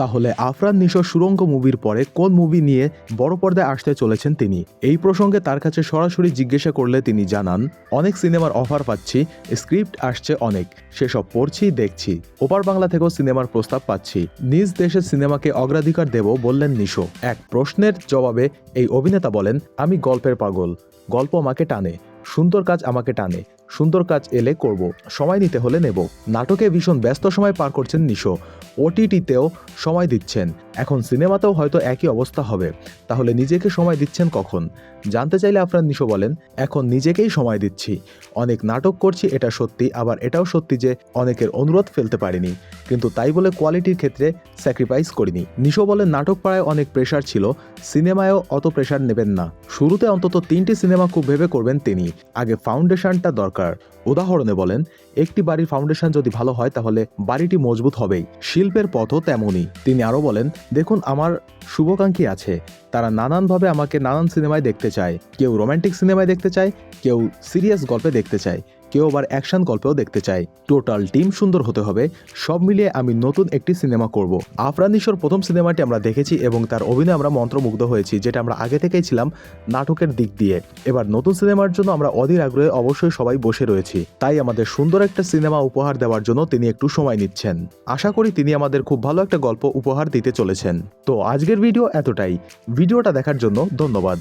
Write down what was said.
তাহলে আফরান নিশো সুরঙ্গ মুভির পরে কোন মুভি নিয়ে বড় পর্দায় আসতে চলেছেন তিনি? এই প্রসঙ্গে তার কাছে সরাসরি জিজ্ঞাসা করলে তিনি জানান, অনেক সিনেমার অফার পাচ্ছি, স্ক্রিপ্ট আসছে অনেক, সেসব পড়ছি, দেখছি। ওপার বাংলা থেকেও সিনেমার প্রস্তাব পাচ্ছি। নিজ দেশের সিনেমাকে অগ্রাধিকার দেব বললেন নিশো। এক প্রশ্নের জবাবে এই অভিনেতা বলেন, আমি গল্পের পাগল। গল্প আমাকে টানে। সুন্দর কাজ আমাকে টানে। সুন্দর কাজ এলে করব। সময় নিতে হলে নেব। নাটকে ভীষণ ব্যস্ত সময় পার করছেন নিশো। ওটিটিতেও সময় দিচ্ছেন। এখন সিনেমাতেও হয়তো একই অবস্থা হবে। তাহলে নিজেকে সময় দিচ্ছেন কখন? জানতে চাইলে আপনার নিশো বলেন, এখন নিজেকেই সময় দিচ্ছি। অনেক নাটক করছি, এটা সত্যি। আবার এটাও সত্যি যে অনেকের অনুরোধ ফেলতে পারিনি। কিন্তু তাই বলে কোয়ালিটির ক্ষেত্রে স্যাক্রিফাইস করিনি। নিশো বলেন, নাটক পাড়ায় অনেক প্রেশার ছিল। সিনেমায়ও অত প্রেশার নেবেন না। শুরুতে অন্তত তিনটি সিনেমা খুব ভেবে করবেন তিনি। আগে ফাউন্ডেশনটা দরকার। উদাহরণে বলেন, একটি বাড়ির ফাউন্ডেশন যদি ভালো হয় তাহলে বাড়িটি মজবুত হবেই, শিল্পের পথও তেমনই। তিনি আরও বলেন, দেখুন, আমার শুভাকাঙ্ক্ষী আছে। তারা নানানভাবে আমাকে নানান সিনেমায় দেখতে চায়। কেউ রোম্যান্টিক সিনেমায় দেখতে চায়, কেউ সিরিয়াস গল্পে দেখতে চায়। কেউ আবার অ্যাকশন গল্পেও দেখতে চায়। টোটাল টিম সুন্দর হতে হবে। সব মিলিয়ে আমি নতুন একটি সিনেমা করব। আফরানিশোর প্রথম সিনেমাটি আমরা দেখেছি এবং তার অভিনয় আমরা মন্ত্রমুগ্ধ হয়েছি, যেটা আমরা আগে থেকেই ছিলাম নাটকের দিক দিয়ে। এবার নতুন সিনেমার জন্য আমরা অধীর আগ্রহে অবশ্যই সবাই বসে রয়েছি। তাই আমাদের সুন্দর একটা সিনেমা উপহার দেওয়ার জন্য তিনি একটু সময় নিচ্ছেন। আশা করি তিনি আমাদের খুব ভালো একটা গল্প উপহার দিতে চলেছেন। তো আজকের ভিডিও এতটাই। ভিডিওটা দেখার জন্য ধন্যবাদ।